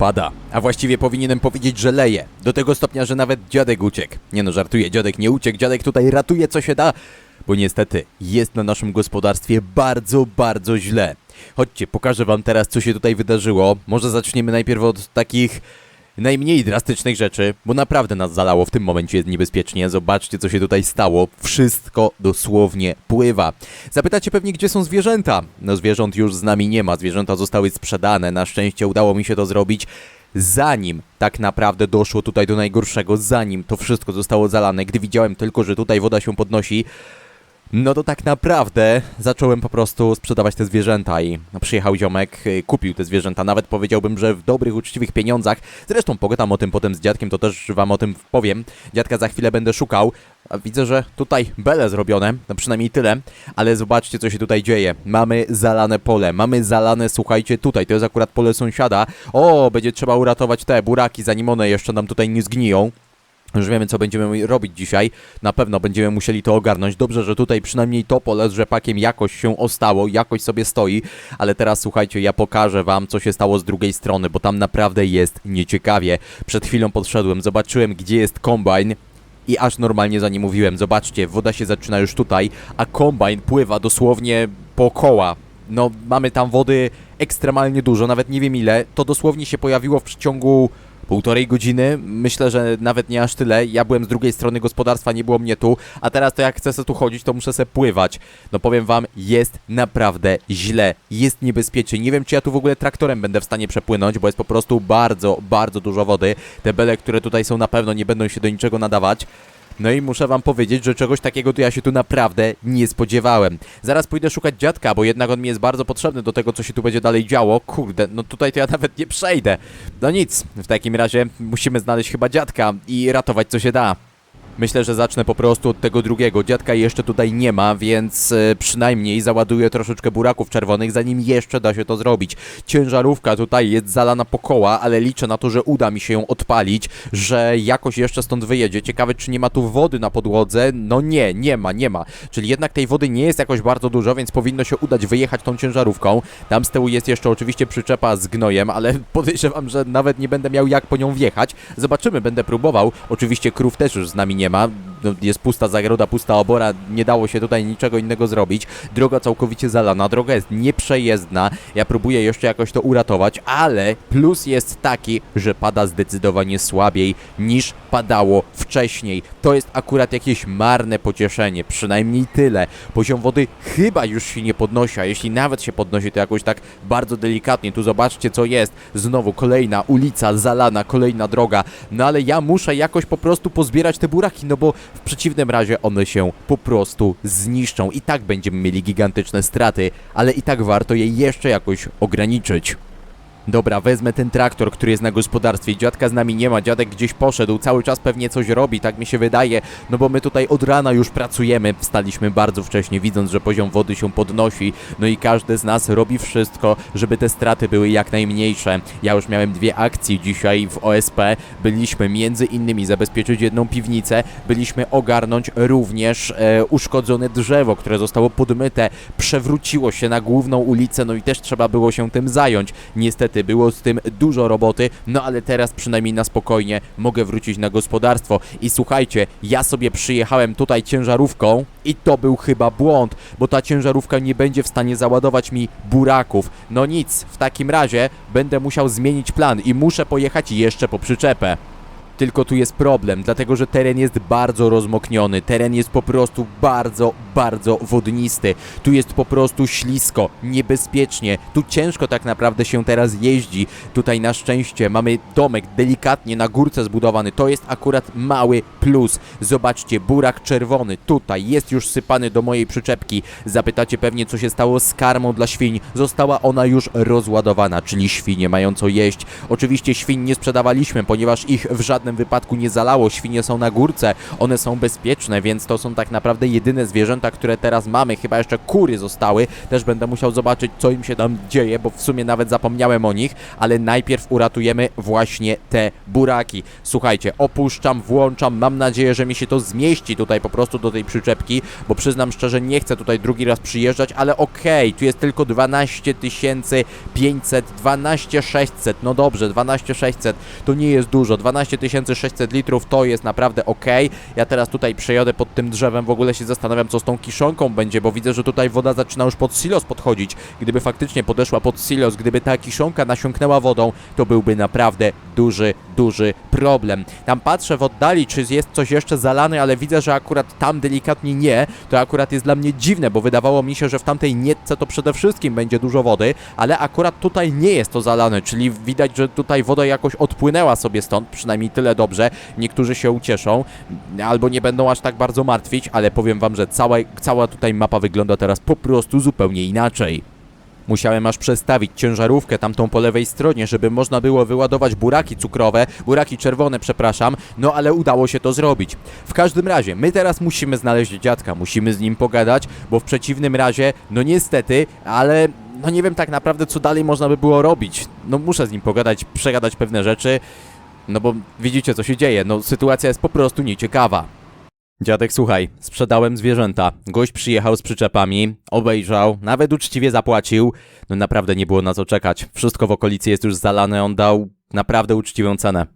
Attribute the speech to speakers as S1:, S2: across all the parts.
S1: pada. A właściwie powinienem powiedzieć, że leje. Do tego stopnia, że nawet dziadek uciekł. Nie no, żartuję, dziadek nie uciekł, dziadek tutaj ratuje co się da, bo niestety jest na naszym gospodarstwie bardzo, bardzo źle. Chodźcie, pokażę wam teraz, co się tutaj wydarzyło. Może zaczniemy najpierw od takich najmniej drastycznych rzeczy, bo naprawdę nas zalało w tym momencie niebezpiecznie. Zobaczcie, co się tutaj stało. Wszystko dosłownie pływa. Zapytacie pewnie, gdzie są zwierzęta? No zwierząt już z nami nie ma. Zwierzęta zostały sprzedane. Na szczęście udało mi się to zrobić. Zanim tak naprawdę doszło tutaj do najgorszego, zanim to wszystko zostało zalane, gdy widziałem tylko, że tutaj woda się podnosi, no to tak naprawdę zacząłem po prostu sprzedawać te zwierzęta i no, przyjechał ziomek, y, kupił te zwierzęta, nawet powiedziałbym, że w dobrych, uczciwych pieniądzach. Zresztą pogadam o tym potem z dziadkiem, to też wam o tym powiem. Dziadka za chwilę będę szukał. Widzę, że tutaj bele zrobione, no przynajmniej tyle, ale zobaczcie co się tutaj dzieje. Mamy zalane pole, mamy zalane, słuchajcie, tutaj, to jest akurat pole sąsiada. O, będzie trzeba uratować te buraki, zanim one jeszcze nam tutaj nie zgniją. Już wiemy, co będziemy robić dzisiaj. Na pewno będziemy musieli to ogarnąć. Dobrze, że tutaj przynajmniej to pole z rzepakiem jakoś się ostało, jakoś sobie stoi. Ale teraz słuchajcie, ja pokażę wam, co się stało z drugiej strony, bo tam naprawdę jest nieciekawie. Przed chwilą podszedłem, zobaczyłem, gdzie jest kombajn. I aż normalnie za nie mówiłem. Zobaczcie, woda się zaczyna już tutaj, a kombajn pływa dosłownie po koła. No, mamy tam wody ekstremalnie dużo, nawet nie wiem ile. To dosłownie się pojawiło w przeciągu półtorej godziny. Myślę, że nawet nie aż tyle. Ja byłem z drugiej strony gospodarstwa, nie było mnie tu, a teraz to jak chcę sobie tu chodzić, to muszę sobie pływać. No powiem wam, jest naprawdę źle, jest niebezpiecznie. Nie wiem, czy ja tu w ogóle traktorem będę w stanie przepłynąć, bo jest po prostu bardzo, bardzo dużo wody. Te bele, które tutaj są na pewno nie będą się do niczego nadawać. No i muszę wam powiedzieć, że czegoś takiego to ja się tu naprawdę nie spodziewałem. Zaraz pójdę szukać dziadka, bo jednak on mi jest bardzo potrzebny do tego, co się tu będzie dalej działo. Kurde, no tutaj to ja nawet nie przejdę. No nic, w takim razie musimy znaleźć chyba dziadka i ratować co się da. Myślę, że zacznę po prostu od tego drugiego. Dziadka jeszcze tutaj nie ma, więc e, przynajmniej załaduję troszeczkę buraków czerwonych, zanim jeszcze da się to zrobić. Ciężarówka tutaj jest zalana po koła, ale liczę na to, że uda mi się ją odpalić, że jakoś jeszcze stąd wyjedzie. Ciekawe, czy nie ma tu wody na podłodze. No nie, nie ma, nie ma. Czyli jednak tej wody nie jest jakoś bardzo dużo, więc powinno się udać wyjechać tą ciężarówką. Tam z tyłu jest jeszcze oczywiście przyczepa z gnojem, ale podejrzewam, że nawet nie będę miał jak po nią wjechać. Zobaczymy, będę próbował. Oczywiście krów też już z nami nie ma. No, jest pusta zagroda, pusta obora, nie dało się tutaj niczego innego zrobić. Droga całkowicie zalana, droga jest nieprzejezdna. Ja próbuję jeszcze jakoś to uratować, ale plus jest taki, że pada zdecydowanie słabiej niż padało wcześniej. To jest akurat jakieś marne pocieszenie, przynajmniej tyle. Poziom wody chyba już się nie podnosi, a jeśli nawet się podnosi, to jakoś tak bardzo delikatnie. Tu zobaczcie co jest. Znowu kolejna ulica zalana, kolejna droga. No ale ja muszę jakoś po prostu pozbierać te buraki, no bo w przeciwnym razie one się po prostu zniszczą. I tak będziemy mieli gigantyczne straty, ale i tak warto je jeszcze jakoś ograniczyć. Dobra, wezmę ten traktor, który jest na gospodarstwie. Dziadka z nami nie ma, dziadek gdzieś poszedł, cały czas pewnie coś robi, tak mi się wydaje. No bo my tutaj od rana już pracujemy, wstaliśmy bardzo wcześnie, widząc, że poziom wody się podnosi. No i każdy z nas robi wszystko, żeby te straty były jak najmniejsze. Ja już miałem dwie akcje dzisiaj w OSP. Byliśmy między innymi zabezpieczyć jedną piwnicę, byliśmy ogarnąć również e, uszkodzone drzewo, które zostało podmyte, przewróciło się na główną ulicę, no i też trzeba było się tym zająć. Niestety było z tym dużo roboty, no ale teraz przynajmniej na spokojnie mogę wrócić na gospodarstwo. I słuchajcie, ja sobie przyjechałem tutaj ciężarówką i to był chyba błąd, bo ta ciężarówka nie będzie w stanie załadować mi buraków. No nic, w takim razie będę musiał zmienić plan i muszę pojechać jeszcze po przyczepę. Tylko tu jest problem, dlatego że teren jest bardzo rozmokniony, teren jest po prostu bardzo, bardzo wodnisty. Tu jest po prostu ślisko, niebezpiecznie, tu ciężko tak naprawdę się teraz jeździ. Tutaj na szczęście mamy domek delikatnie na górce zbudowany, to jest akurat mały plus. Zobaczcie, burak czerwony tutaj jest już sypany do mojej przyczepki. Zapytacie pewnie co się stało z karmą dla świń. Została ona już rozładowana, czyli świnie mają co jeść. Oczywiście świń nie sprzedawaliśmy, ponieważ ich w żadnym żadnym wypadku nie zalało. Świnie są na górce, one są bezpieczne, więc to są tak naprawdę jedyne zwierzęta, które teraz mamy. Chyba jeszcze kury zostały. Też będę musiał zobaczyć, co im się tam dzieje, bo w sumie nawet zapomniałem o nich, ale najpierw uratujemy właśnie te buraki. Słuchajcie, opuszczam, włączam, mam nadzieję, że mi się to zmieści tutaj po prostu do tej przyczepki, bo przyznam szczerze, nie chcę tutaj drugi raz przyjeżdżać, ale okej, tu jest tylko 12 500, 12 600, no dobrze, 12 600 to nie jest dużo, 12 600 litrów to jest naprawdę okej. Ja teraz tutaj przejadę pod tym drzewem, w ogóle się zastanawiam, co z tą kiszonką będzie, bo widzę, że tutaj woda zaczyna już pod silos podchodzić. Gdyby faktycznie podeszła pod silos, gdyby ta kiszonka nasiąknęła wodą, to byłby naprawdę duży, duży problem. Tam patrzę w oddali, czy jest coś jeszcze zalane, ale widzę, że akurat tam delikatnie nie. To akurat jest dla mnie dziwne, bo wydawało mi się, że w tamtej nietce to przede wszystkim będzie dużo wody, ale akurat tutaj nie jest to zalane, czyli widać, że tutaj woda jakoś odpłynęła sobie stąd, przynajmniej tyle dobrze. Niektórzy się ucieszą, albo nie będą aż tak bardzo martwić, ale powiem wam, że cała, cała tutaj mapa wygląda teraz po prostu zupełnie inaczej. Musiałem aż przestawić ciężarówkę tamtą po lewej stronie, żeby można było wyładować buraki cukrowe, buraki czerwone, przepraszam, no ale udało się to zrobić. W każdym razie, my teraz musimy znaleźć dziadka, musimy z nim pogadać, bo w przeciwnym razie, no niestety, ale no nie wiem tak naprawdę, co dalej można by było robić. No muszę z nim pogadać, przegadać pewne rzeczy, no bo widzicie, co się dzieje, no sytuacja jest po prostu nieciekawa. Dziadek, słuchaj, sprzedałem zwierzęta. Gość przyjechał z przyczepami, obejrzał, nawet uczciwie zapłacił. No naprawdę nie było na co czekać. Wszystko w okolicy jest już zalane, on dał naprawdę uczciwą cenę.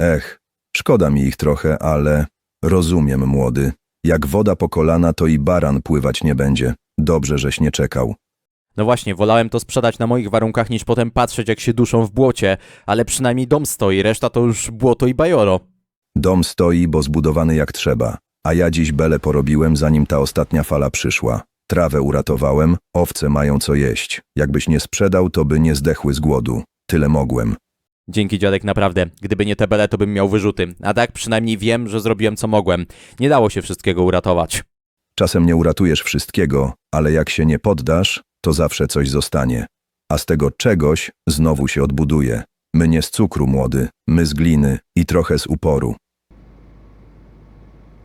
S2: Ech, szkoda mi ich trochę, ale rozumiem, młody. Jak woda po kolana, to i baran pływać nie będzie. Dobrze, żeś nie czekał.
S1: No właśnie, wolałem to sprzedać na moich warunkach niż potem patrzeć jak się duszą w błocie, ale przynajmniej dom stoi, reszta to już błoto i bajoro.
S2: Dom stoi, bo zbudowany jak trzeba, a ja dziś bele porobiłem, zanim ta ostatnia fala przyszła. Trawę uratowałem, owce mają co jeść. Jakbyś nie sprzedał, to by nie zdechły z głodu. Tyle mogłem.
S1: Dzięki dziadek, naprawdę. Gdyby nie te bele, to bym miał wyrzuty. A tak przynajmniej wiem, że zrobiłem co mogłem. Nie dało się wszystkiego uratować.
S2: Czasem nie uratujesz wszystkiego, ale jak się nie poddasz, to zawsze coś zostanie. A z tego czegoś znowu się odbuduje. My nie z cukru, młody, my z gliny i trochę z uporu.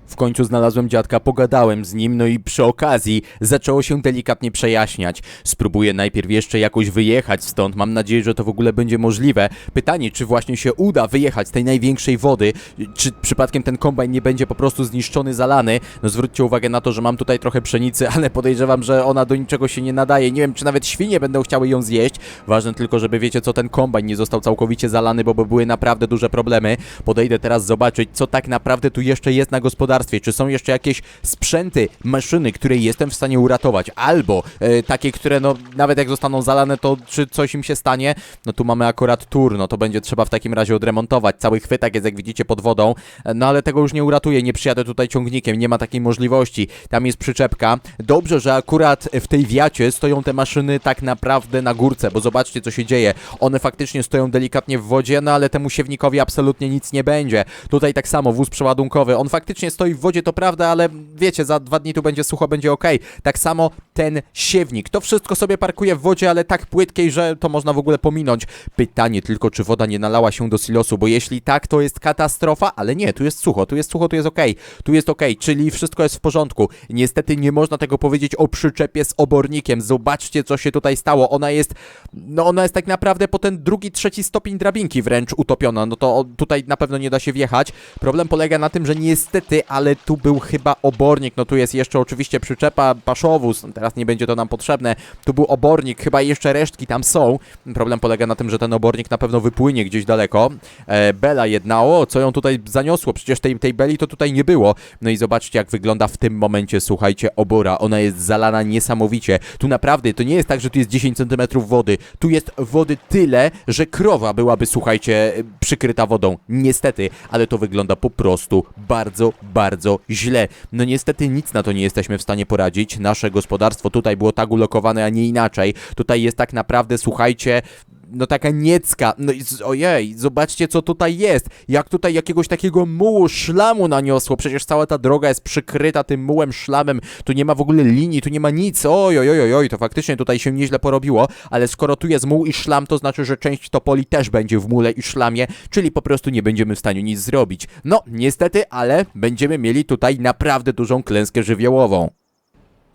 S1: W końcu znalazłem dziadka, pogadałem z nim, no i przy okazji zaczęło się delikatnie przejaśniać. Spróbuję najpierw jeszcze jakoś wyjechać stąd, mam nadzieję, że to w ogóle będzie możliwe. Pytanie, czy właśnie się uda wyjechać z tej największej wody, czy przypadkiem ten kombajn nie będzie po prostu zniszczony, zalany. No zwróćcie uwagę na to, że mam tutaj trochę pszenicy, ale podejrzewam, że ona do niczego się nie nadaje. Nie wiem, czy nawet świnie będą chciały ją zjeść. Ważne tylko, żeby wiecie co, ten kombajn nie został całkowicie zalany, bo by były naprawdę duże problemy. Podejdę teraz zobaczyć, co tak naprawdę tu jeszcze jest na gospodarstwie. Czy są jeszcze jakieś sprzęty, maszyny, które jestem w stanie uratować, albo e, takie, które no nawet jak zostaną zalane, to czy coś im się stanie? No tu mamy akurat tur, no to będzie trzeba w takim razie odremontować. Cały chwytak jest, jak widzicie, pod wodą, no ale tego już nie uratuję, nie przyjadę tutaj ciągnikiem, nie ma takiej możliwości. Tam jest przyczepka. Dobrze, że akurat w tej wiacie stoją te maszyny tak naprawdę na górce, bo zobaczcie, co się dzieje. One faktycznie stoją delikatnie w wodzie, no ale temu siewnikowi absolutnie nic nie będzie. Tutaj tak samo, wóz przeładunkowy, on faktycznie stoi w wodzie, to prawda, ale wiecie, za dwa dni tu będzie sucho, będzie ok. Tak samo ten siewnik. To wszystko sobie parkuje w wodzie, ale tak płytkiej, że to można w ogóle pominąć. Pytanie tylko, czy woda nie nalała się do silosu, bo jeśli tak, to jest katastrofa, ale nie, tu jest sucho, tu jest sucho, tu jest ok. Tu jest ok, czyli wszystko jest w porządku. Niestety nie można tego powiedzieć o przyczepie z obornikiem. Zobaczcie, co się tutaj stało. Ona jest, no ona jest tak naprawdę po ten drugi, trzeci stopień drabinki wręcz utopiona. No to tutaj na pewno nie da się wjechać. Problem polega na tym, że niestety, ale tu był chyba obornik. No tu jest jeszcze oczywiście przyczepa, paszowóz. Teraz nie będzie to nam potrzebne. Tu był obornik, chyba jeszcze resztki tam są. Problem polega na tym, że ten obornik na pewno wypłynie gdzieś daleko. E, Bela jedna, o, co ją tutaj zaniosło? Przecież tej, tej Beli to tutaj nie było. No i zobaczcie, jak wygląda w tym momencie, słuchajcie, obora. Ona jest zalana niesamowicie. Tu naprawdę, to nie jest tak, że tu jest 10 cm wody. Tu jest wody tyle, że krowa byłaby, słuchajcie, przykryta wodą. Niestety, ale to wygląda po prostu bardzo, bardzo źle. No niestety nic na to nie jesteśmy w stanie poradzić. Nasze gospodarstwo tutaj było tak ulokowane, a nie inaczej. Tutaj jest tak naprawdę, słuchajcie, no taka niecka. No i z- ojej, zobaczcie co tutaj jest. Jak tutaj jakiegoś takiego mułu, szlamu naniosło. Przecież cała ta droga jest przykryta tym mułem, szlamem. Tu nie ma w ogóle linii, tu nie ma nic. Oj, oj, oj, oj, to faktycznie tutaj się nieźle porobiło. Ale skoro tu jest muł i szlam, to znaczy, że część topoli też będzie w mule i szlamie, czyli po prostu nie będziemy w stanie nic zrobić. No, niestety, ale będziemy mieli tutaj naprawdę dużą klęskę żywiołową.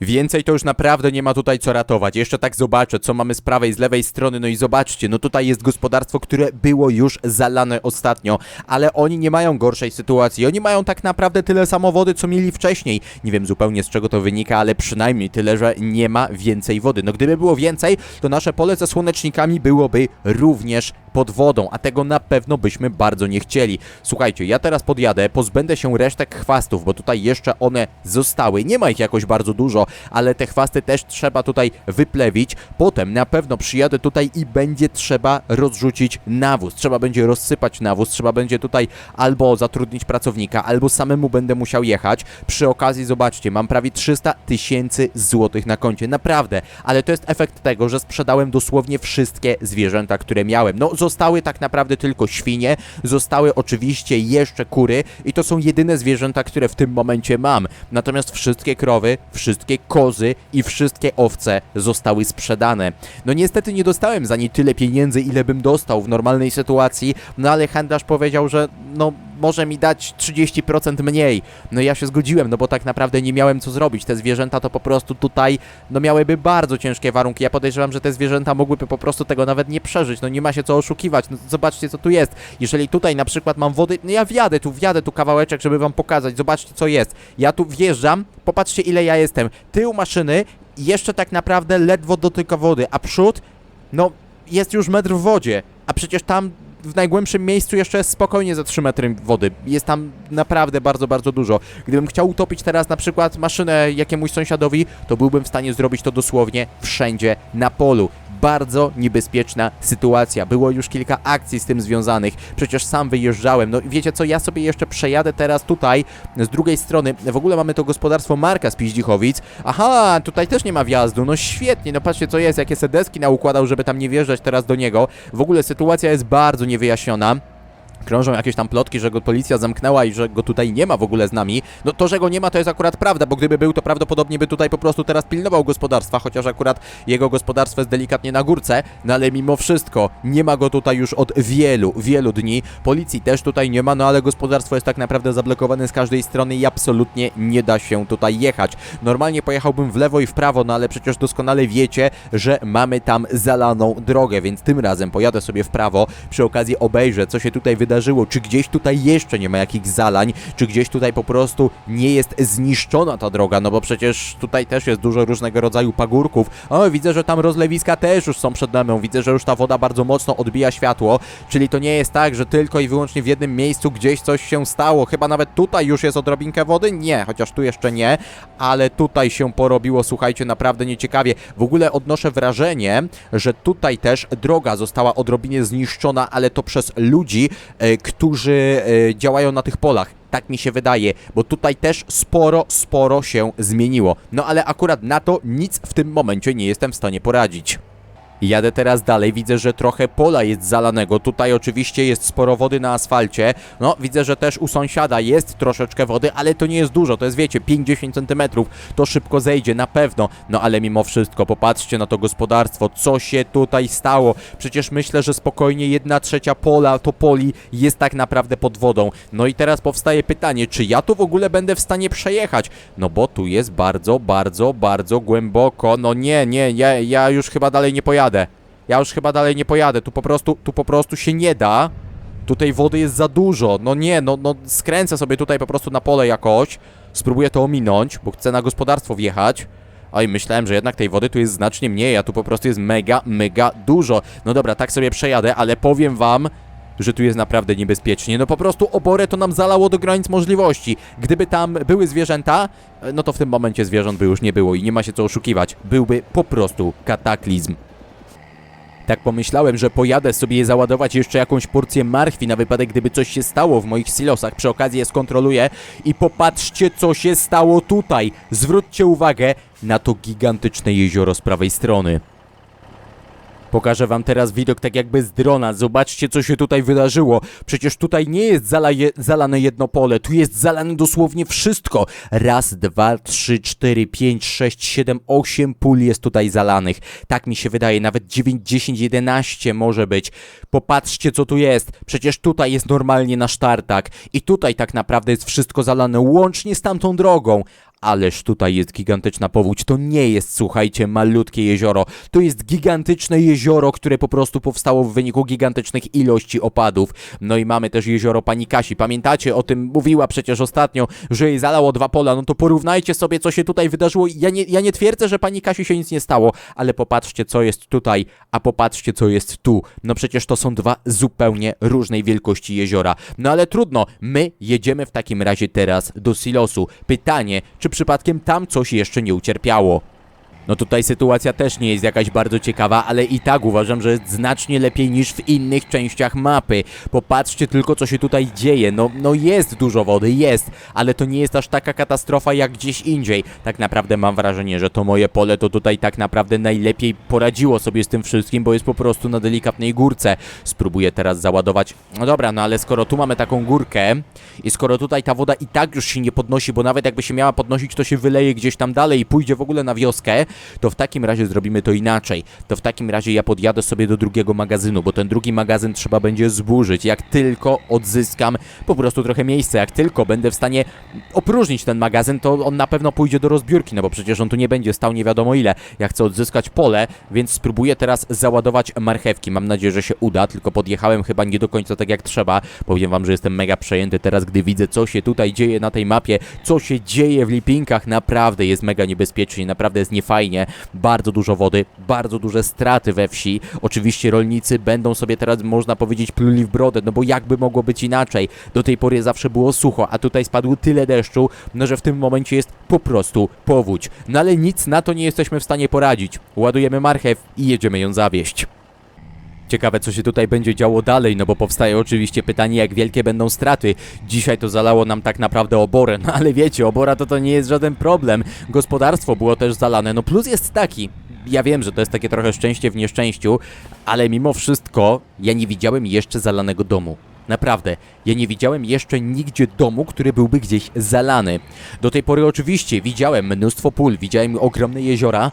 S1: Więcej to już naprawdę nie ma tutaj co ratować. Jeszcze tak zobaczę, co mamy z prawej, z lewej strony. No i zobaczcie, no tutaj jest gospodarstwo, które było już zalane ostatnio, ale oni nie mają gorszej sytuacji. Oni mają tak naprawdę tyle samo wody, co mieli wcześniej. Nie wiem zupełnie z czego to wynika, ale przynajmniej tyle, że nie ma więcej wody. No gdyby było więcej, to nasze pole ze słonecznikami byłoby również pod wodą, a tego na pewno byśmy bardzo nie chcieli. Słuchajcie, ja teraz podjadę, pozbędę się resztek chwastów, bo tutaj jeszcze one zostały. Nie ma ich jakoś bardzo dużo, ale te chwasty też trzeba tutaj wyplewić. Potem na pewno przyjadę tutaj i będzie trzeba rozrzucić nawóz. Trzeba będzie rozsypać nawóz, trzeba będzie tutaj albo zatrudnić pracownika, albo samemu będę musiał jechać. Przy okazji zobaczcie, mam prawie 300 tysięcy złotych na koncie. Naprawdę, ale to jest efekt tego, że sprzedałem dosłownie wszystkie zwierzęta, które miałem. No, zostały tak naprawdę tylko świnie, zostały oczywiście jeszcze kury i to są jedyne zwierzęta, które w tym momencie mam. Natomiast wszystkie krowy, wszystkie kozy i wszystkie owce zostały sprzedane. No niestety nie dostałem za nie tyle pieniędzy, ile bym dostał w normalnej sytuacji, no ale handlarz powiedział, że no może mi dać 30% mniej. No ja się zgodziłem, no bo tak naprawdę nie miałem co zrobić. Te zwierzęta to po prostu tutaj, no miałyby bardzo ciężkie warunki. Ja podejrzewam, że te zwierzęta mogłyby po prostu tego nawet nie przeżyć. No nie ma się co oszukiwać. No zobaczcie co tu jest. Jeżeli tutaj na przykład mam wody, no ja wjadę tu, wjadę tu kawałeczek, żeby wam pokazać. Zobaczcie co jest. Ja tu wjeżdżam, popatrzcie ile ja jestem. Tył maszyny jeszcze tak naprawdę ledwo dotyka wody, a przód, no jest już metr w wodzie. A przecież tam w najgłębszym miejscu jeszcze spokojnie za 3 metry wody. Jest tam naprawdę bardzo, bardzo dużo. Gdybym chciał utopić teraz na przykład maszynę jakiemuś sąsiadowi, to byłbym w stanie zrobić to dosłownie wszędzie na polu. Bardzo niebezpieczna sytuacja. Było już kilka akcji z tym związanych. Przecież sam wyjeżdżałem. No wiecie co, ja sobie jeszcze przejadę teraz tutaj z drugiej strony. W ogóle mamy to gospodarstwo Marka z Piździchowic. Aha, tutaj też nie ma wjazdu. No świetnie, no patrzcie co jest, jakie sedeski naukładał, żeby tam nie wjeżdżać teraz do niego. W ogóle sytuacja jest bardzo niewyjaśniona. Krążą jakieś tam plotki, że go policja zamknęła i że go tutaj nie ma w ogóle z nami. No to, że go nie ma, to jest akurat prawda, bo gdyby był, to prawdopodobnie by tutaj po prostu teraz pilnował gospodarstwa, chociaż akurat jego gospodarstwo jest delikatnie na górce, no ale mimo wszystko nie ma go tutaj już od wielu, wielu dni. Policji też tutaj nie ma, no ale gospodarstwo jest tak naprawdę zablokowane z każdej strony i absolutnie nie da się tutaj jechać. Normalnie pojechałbym w lewo i w prawo, no ale przecież doskonale wiecie, że mamy tam zalaną drogę, więc tym razem pojadę sobie w prawo, przy okazji obejrzę, co się tutaj wydarzyło, czy gdzieś tutaj jeszcze nie ma jakichś zalań, czy gdzieś tutaj po prostu nie jest zniszczona ta droga, no bo przecież tutaj też jest dużo różnego rodzaju pagórków. O, widzę, że tam rozlewiska też już są przed nami, widzę, że już ta woda bardzo mocno odbija światło, czyli to nie jest tak, że tylko i wyłącznie w jednym miejscu gdzieś coś się stało, chyba nawet tutaj już jest odrobinkę wody, nie, chociaż tu jeszcze nie, ale tutaj się porobiło, słuchajcie, naprawdę nieciekawie. W ogóle odnoszę wrażenie, że tutaj też droga została odrobinie zniszczona, ale to przez ludzi, którzy e, działają na tych polach. Tak mi się wydaje, bo tutaj też sporo, sporo się zmieniło. No ale akurat na to nic w tym momencie nie jestem w stanie poradzić. Jadę teraz dalej, widzę, że trochę pola jest zalanego. Tutaj oczywiście jest sporo wody na asfalcie. No, widzę, że też u sąsiada jest troszeczkę wody, ale to nie jest dużo, to jest wiecie, 50 cm. To szybko zejdzie, na pewno. No ale mimo wszystko, popatrzcie na to gospodarstwo, co się tutaj stało. Przecież myślę, że spokojnie jedna trzecia pola, to poli jest tak naprawdę pod wodą. No i teraz powstaje pytanie, czy ja tu w ogóle będę w stanie przejechać? No bo tu jest bardzo, bardzo, bardzo głęboko. No nie, nie, ja, ja już chyba dalej nie pojadę. Ja już chyba dalej nie pojadę, tu po prostu, tu po prostu się nie da. Tutaj wody jest za dużo. No nie, no, no skręcę sobie tutaj po prostu na pole jakoś. Spróbuję to ominąć, bo chcę na gospodarstwo wjechać. Oj, myślałem, że jednak tej wody tu jest znacznie mniej, a tu po prostu jest mega, mega dużo. No dobra, tak sobie przejadę, ale powiem wam, że tu jest naprawdę niebezpiecznie. No po prostu oborę to nam zalało do granic możliwości. Gdyby tam były zwierzęta, no to w tym momencie zwierząt by już nie było i nie ma się co oszukiwać. Byłby po prostu kataklizm. Tak pomyślałem, że pojadę sobie załadować jeszcze jakąś porcję marchwi na wypadek, gdyby coś się stało w moich silosach. Przy okazji je skontroluję i popatrzcie, co się stało tutaj. Zwróćcie uwagę na to gigantyczne jezioro z prawej strony. Pokażę wam teraz widok tak jakby z drona. Zobaczcie, co się tutaj wydarzyło. Przecież tutaj nie jest zalaje, zalane jedno pole, tu jest zalane dosłownie wszystko. Raz, dwa, trzy, cztery, pięć, sześć, siedem, osiem pól jest tutaj zalanych. Tak mi się wydaje, nawet 9, 10, 11 może być. Popatrzcie, co tu jest. Przecież tutaj jest normalnie nasz tartak i tutaj tak naprawdę jest wszystko zalane łącznie z tamtą drogą. Ależ tutaj jest gigantyczna powódź. To nie jest, słuchajcie, malutkie jezioro. To jest gigantyczne jezioro, które po prostu powstało w wyniku gigantycznych ilości opadów. No i mamy też jezioro Panikasi. Pamiętacie, o tym mówiła przecież ostatnio, że jej zalało dwa pola. No to porównajcie sobie, co się tutaj wydarzyło. Ja nie, ja nie twierdzę, że Panikasi się nic nie stało, ale popatrzcie, co jest tutaj, a popatrzcie, co jest tu. No przecież to są dwa zupełnie różnej wielkości jeziora. No ale trudno, my jedziemy w takim razie teraz do silosu. Pytanie, czy przypadkiem tam coś jeszcze nie ucierpiało? No tutaj sytuacja też nie jest jakaś bardzo ciekawa, ale i tak uważam, że jest znacznie lepiej niż w innych częściach mapy. Popatrzcie tylko, co się tutaj dzieje. No, no jest dużo wody, jest, ale to nie jest aż taka katastrofa jak gdzieś indziej. Tak naprawdę mam wrażenie, że to moje pole to tutaj tak naprawdę najlepiej poradziło sobie z tym wszystkim, bo jest po prostu na delikatnej górce. Spróbuję teraz załadować. No dobra, no ale skoro tu mamy taką górkę i skoro tutaj ta woda i tak już się nie podnosi, bo nawet jakby się miała podnosić, to się wyleje gdzieś tam dalej i pójdzie w ogóle na wioskę, to w takim razie zrobimy to inaczej. To w takim razie ja podjadę sobie do drugiego magazynu, bo ten drugi magazyn trzeba będzie zburzyć. Jak tylko odzyskam po prostu trochę miejsca, jak tylko będę w stanie opróżnić ten magazyn, to on na pewno pójdzie do rozbiórki, no bo przecież on tu nie będzie stał nie wiadomo ile. Ja chcę odzyskać pole, więc spróbuję teraz załadować marchewki. Mam nadzieję, że się uda, tylko podjechałem chyba nie do końca tak jak trzeba. Powiem wam, że jestem mega przejęty teraz, gdy widzę, co się tutaj dzieje na tej mapie, co się dzieje w Lipinkach. Naprawdę jest mega niebezpiecznie, naprawdę jest niefajnie. Bardzo dużo wody, bardzo duże straty we wsi. Oczywiście rolnicy będą sobie teraz, można powiedzieć, pluli w brodę, no bo jakby mogło być inaczej. Do tej pory zawsze było sucho, a tutaj spadło tyle deszczu, no że w tym momencie jest po prostu powódź. No ale nic na to nie jesteśmy w stanie poradzić. Ładujemy marchew i jedziemy ją zawieść. Ciekawe, co się tutaj będzie działo dalej, no bo powstaje oczywiście pytanie, jak wielkie będą straty. Dzisiaj to zalało nam tak naprawdę oborę, no ale wiecie, obora to to nie jest żaden problem. Gospodarstwo było też zalane, no plus jest taki. Ja wiem, że to jest takie trochę szczęście w nieszczęściu, ale mimo wszystko ja nie widziałem jeszcze zalanego domu. Naprawdę, ja nie widziałem jeszcze nigdzie domu, który byłby gdzieś zalany. Do tej pory oczywiście widziałem mnóstwo pól, widziałem ogromne jeziora,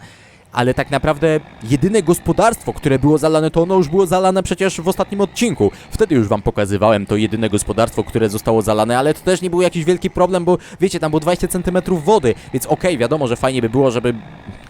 S1: ale tak naprawdę jedyne gospodarstwo, które było zalane, to ono już było zalane przecież w ostatnim odcinku. Wtedy już wam pokazywałem to jedyne gospodarstwo, które zostało zalane, ale to też nie był jakiś wielki problem, bo wiecie, tam było 20 cm wody, więc okej, wiadomo, że fajnie by było, żeby...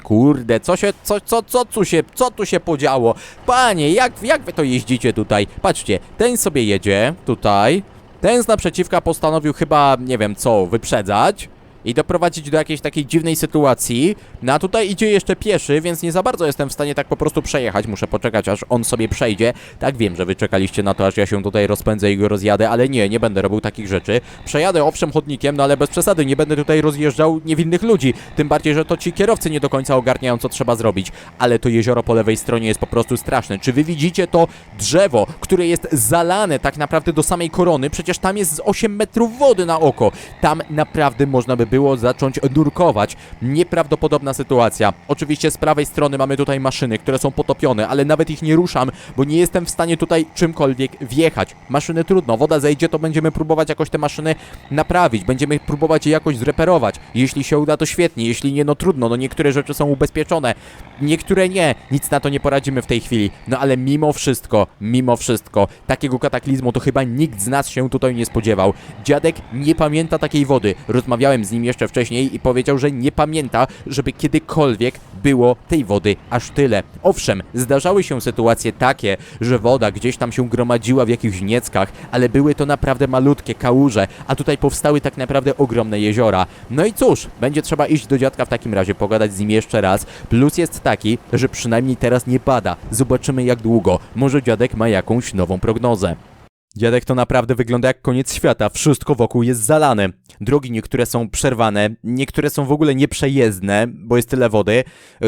S1: Kurde, co się, co, co, co tu się, co tu się podziało? Panie, jak, jak wy to jeździcie tutaj? Patrzcie, ten sobie jedzie tutaj, ten z naprzeciwka postanowił chyba, nie wiem co, wyprzedzać i doprowadzić do jakiejś takiej dziwnej sytuacji. No a tutaj idzie jeszcze pieszy, więc nie za bardzo jestem w stanie tak po prostu przejechać. Muszę poczekać, aż on sobie przejdzie. Tak wiem, że wy czekaliście na to, aż ja się tutaj rozpędzę i go rozjadę, ale nie, nie będę robił takich rzeczy. Przejadę owszem chodnikiem, no ale bez przesady, nie będę tutaj rozjeżdżał niewinnych ludzi. Tym bardziej, że to ci kierowcy nie do końca ogarniają, co trzeba zrobić. Ale to jezioro po lewej stronie jest po prostu straszne. Czy wy widzicie to drzewo, które jest zalane tak naprawdę do samej korony? Przecież tam jest z 8 metrów wody na oko. Tam naprawdę można by było zacząć nurkować. Nieprawdopodobna sytuacja. Oczywiście z prawej strony mamy tutaj maszyny, które są potopione, ale nawet ich nie ruszam, bo nie jestem w stanie tutaj czymkolwiek wjechać. Maszyny trudno, woda zejdzie, to będziemy próbować jakoś te maszyny naprawić, będziemy próbować je jakoś zreperować. Jeśli się uda, to świetnie, jeśli nie, no trudno, no niektóre rzeczy są ubezpieczone, niektóre nie, nic na to nie poradzimy w tej chwili. No ale mimo wszystko, mimo wszystko, takiego kataklizmu to chyba nikt z nas się tutaj nie spodziewał. Dziadek nie pamięta takiej wody. Rozmawiałem z nim jeszcze wcześniej i powiedział, że nie pamięta, żeby kiedykolwiek było tej wody aż tyle. Owszem, zdarzały się sytuacje takie, że woda gdzieś tam się gromadziła w jakichś nieckach, ale były to naprawdę malutkie kałuże, a tutaj powstały tak naprawdę ogromne jeziora. No i cóż, będzie trzeba iść do dziadka w takim razie, pogadać z nim jeszcze raz. Plus jest taki, że przynajmniej teraz nie pada. Zobaczymy jak długo. Może dziadek ma jakąś nową prognozę. Dziadek to naprawdę wygląda jak koniec świata, wszystko wokół jest zalane. Drogi niektóre są przerwane, niektóre są w ogóle nieprzejezdne, bo jest tyle wody.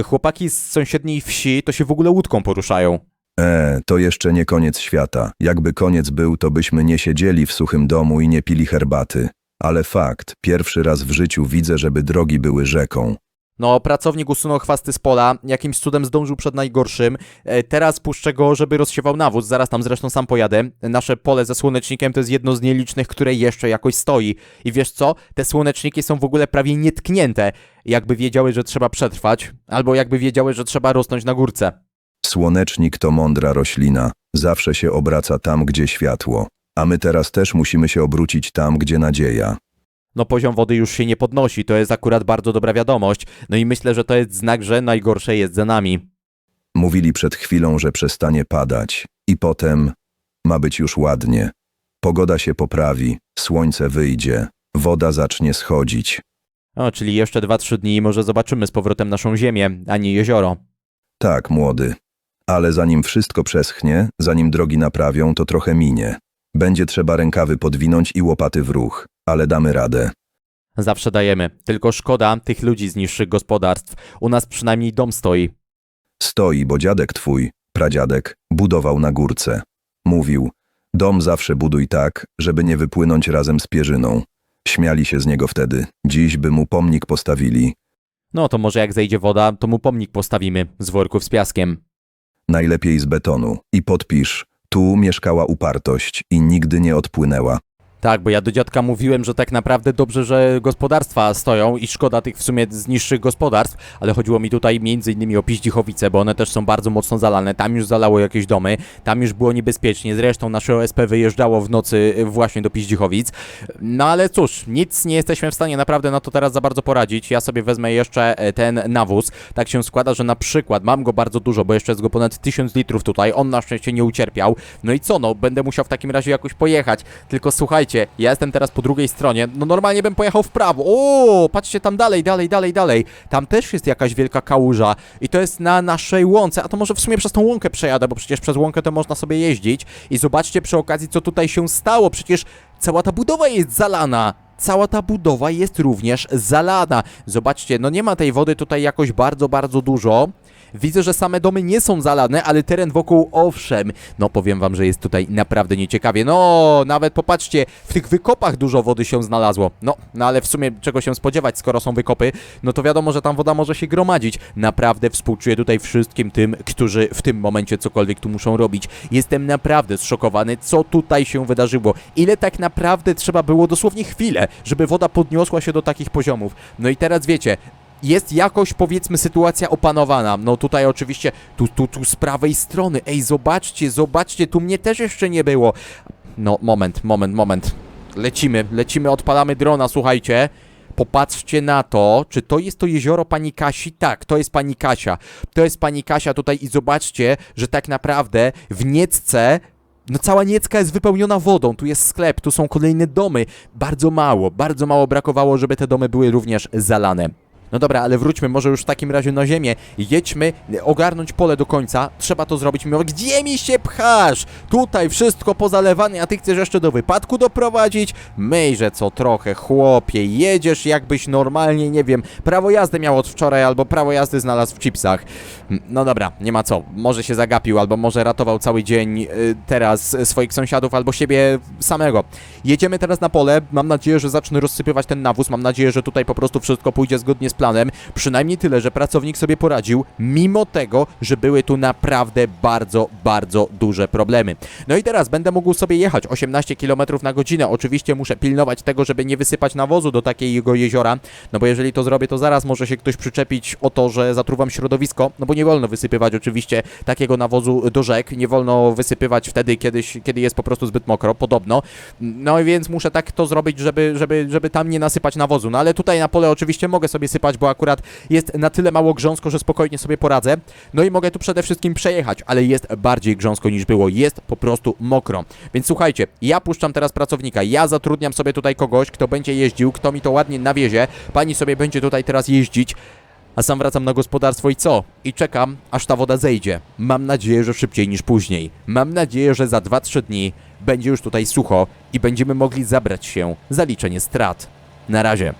S1: Chłopaki z sąsiedniej wsi to się w ogóle łódką poruszają.
S2: E, to jeszcze nie koniec świata. Jakby koniec był, to byśmy nie siedzieli w suchym domu i nie pili herbaty. Ale fakt, pierwszy raz w życiu widzę, żeby drogi były rzeką.
S1: No, pracownik usunął chwasty z pola, jakimś cudem zdążył przed najgorszym. E, teraz puszczę go, żeby rozsiewał nawóz, zaraz tam zresztą sam pojadę. Nasze pole ze słonecznikiem to jest jedno z nielicznych, które jeszcze jakoś stoi. I wiesz co? Te słoneczniki są w ogóle prawie nietknięte, jakby wiedziały, że trzeba przetrwać, albo jakby wiedziały, że trzeba rosnąć na górce.
S2: Słonecznik to mądra roślina, zawsze się obraca tam, gdzie światło. A my teraz też musimy się obrócić tam, gdzie nadzieja.
S1: No poziom wody już się nie podnosi, to jest akurat bardzo dobra wiadomość. No i myślę, że to jest znak, że najgorsze jest za nami.
S2: Mówili przed chwilą, że przestanie padać, i potem ma być już ładnie. Pogoda się poprawi, słońce wyjdzie, woda zacznie schodzić.
S1: O, czyli jeszcze 2-3 dni i może zobaczymy z powrotem naszą ziemię, a nie jezioro.
S2: Tak, młody. Ale zanim wszystko przeschnie, zanim drogi naprawią, to trochę minie. Będzie trzeba rękawy podwinąć i łopaty w ruch, ale damy radę.
S1: Zawsze dajemy. Tylko szkoda tych ludzi z niższych gospodarstw. U nas przynajmniej dom stoi.
S2: Stoi, bo dziadek twój, pradziadek, budował na górce. Mówił, dom zawsze buduj tak, żeby nie wypłynąć razem z pierzyną. Śmiali się z niego wtedy. Dziś by mu pomnik postawili.
S1: No to może jak zejdzie woda, to mu pomnik postawimy z worków z piaskiem.
S2: Najlepiej z betonu. I podpisz, tu mieszkała upartość i nigdy nie odpłynęła.
S1: Tak, bo ja do dziadka mówiłem, że tak naprawdę dobrze, że gospodarstwa stoją i szkoda tych w sumie z niższych gospodarstw, ale chodziło mi tutaj między innymi o Piździchowice, bo one też są bardzo mocno zalane. Tam już zalało jakieś domy, tam już było niebezpiecznie. Zresztą nasze OSP wyjeżdżało w nocy właśnie do Piździchowic. No ale cóż, nic nie jesteśmy w stanie naprawdę na to teraz za bardzo poradzić. Ja sobie wezmę jeszcze e, ten nawóz. Tak się składa, że na przykład mam go bardzo dużo, bo jeszcze jest go ponad 1000 litrów tutaj. On na szczęście nie ucierpiał. No i co, no będę musiał w takim razie jakoś pojechać. Tylko słuchajcie, ja jestem teraz po drugiej stronie. No normalnie bym pojechał w prawo. O, patrzcie tam dalej, dalej, dalej, dalej. Tam też jest jakaś wielka kałuża. I to jest na naszej łące. A to może w sumie przez tą łąkę przejadę, bo przecież przez łąkę to można sobie jeździć. I zobaczcie przy okazji, co tutaj się stało. Przecież cała ta budowa jest zalana. Cała ta budowa jest również zalana. Zobaczcie, no nie ma tej wody tutaj jakoś bardzo, bardzo dużo. Widzę, że same domy nie są zalane, ale teren wokół owszem. No powiem wam, że jest tutaj naprawdę nieciekawie. No, nawet popatrzcie, w tych wykopach dużo wody się znalazło. No, no ale w sumie czego się spodziewać, skoro są wykopy, no to wiadomo, że tam woda może się gromadzić. Naprawdę współczuję tutaj wszystkim tym, którzy w tym momencie cokolwiek tu muszą robić. Jestem naprawdę zszokowany, co tutaj się wydarzyło. Ile tak naprawdę trzeba było dosłownie chwilę, żeby woda podniosła się do takich poziomów. No i teraz wiecie, jest jakoś powiedzmy sytuacja opanowana. No tutaj oczywiście, tu, tu, tu z prawej strony. Ej, zobaczcie, zobaczcie, tu mnie też jeszcze nie było. No, moment, moment, moment. Lecimy, lecimy, odpalamy drona, słuchajcie. Popatrzcie na to, czy to jest to jezioro pani Kasi? Tak, to jest pani Kasia. To jest pani Kasia tutaj i zobaczcie, że tak naprawdę w Niecce no cała Niecka jest wypełniona wodą, tu jest sklep, tu są kolejne domy. Bardzo mało, bardzo mało brakowało, żeby te domy były również zalane. No dobra, ale wróćmy może już w takim razie na ziemię. Jedźmy, ogarnąć pole do końca. Trzeba to zrobić. Mimo, gdzie mi się pchasz? Tutaj wszystko pozalewane, a ty chcesz jeszcze do wypadku doprowadzić? Myjże co trochę, chłopie. Jedziesz jakbyś normalnie, nie wiem, prawo jazdy miał od wczoraj, albo prawo jazdy znalazł w chipsach. No dobra, nie ma co. Może się zagapił, albo może ratował cały dzień y, teraz swoich sąsiadów, albo siebie samego. Jedziemy teraz na pole. Mam nadzieję, że zacznę rozsypywać ten nawóz. Mam nadzieję, że tutaj po prostu wszystko pójdzie zgodnie z planem. Przynajmniej tyle, że pracownik sobie poradził, mimo tego, że były tu naprawdę bardzo, bardzo duże problemy. No i teraz będę mógł sobie jechać 18 km na godzinę. Oczywiście muszę pilnować tego, żeby nie wysypać nawozu do takiego jeziora, no bo jeżeli to zrobię, to zaraz może się ktoś przyczepić o to, że zatruwam środowisko, no bo nie wolno wysypywać oczywiście takiego nawozu do rzek, nie wolno wysypywać wtedy, kiedy, kiedy jest po prostu zbyt mokro, podobno. No i więc muszę tak to zrobić, żeby, żeby, żeby tam nie nasypać nawozu. No ale tutaj na pole oczywiście mogę sobie sypać, bo akurat jest na tyle mało grząsko, że spokojnie sobie poradzę. No i mogę tu przede wszystkim przejechać, ale jest bardziej grząsko niż było. Jest po prostu mokro. Więc słuchajcie, ja puszczam teraz pracownika, ja zatrudniam sobie tutaj kogoś, kto będzie jeździł, kto mi to ładnie nawiezie. Pani sobie będzie tutaj teraz jeździć. A sam wracam na gospodarstwo i co? I czekam, aż ta woda zejdzie. Mam nadzieję, że szybciej niż później. Mam nadzieję, że za 2-3 dni będzie już tutaj sucho i będziemy mogli zabrać się za liczenie strat. Na razie.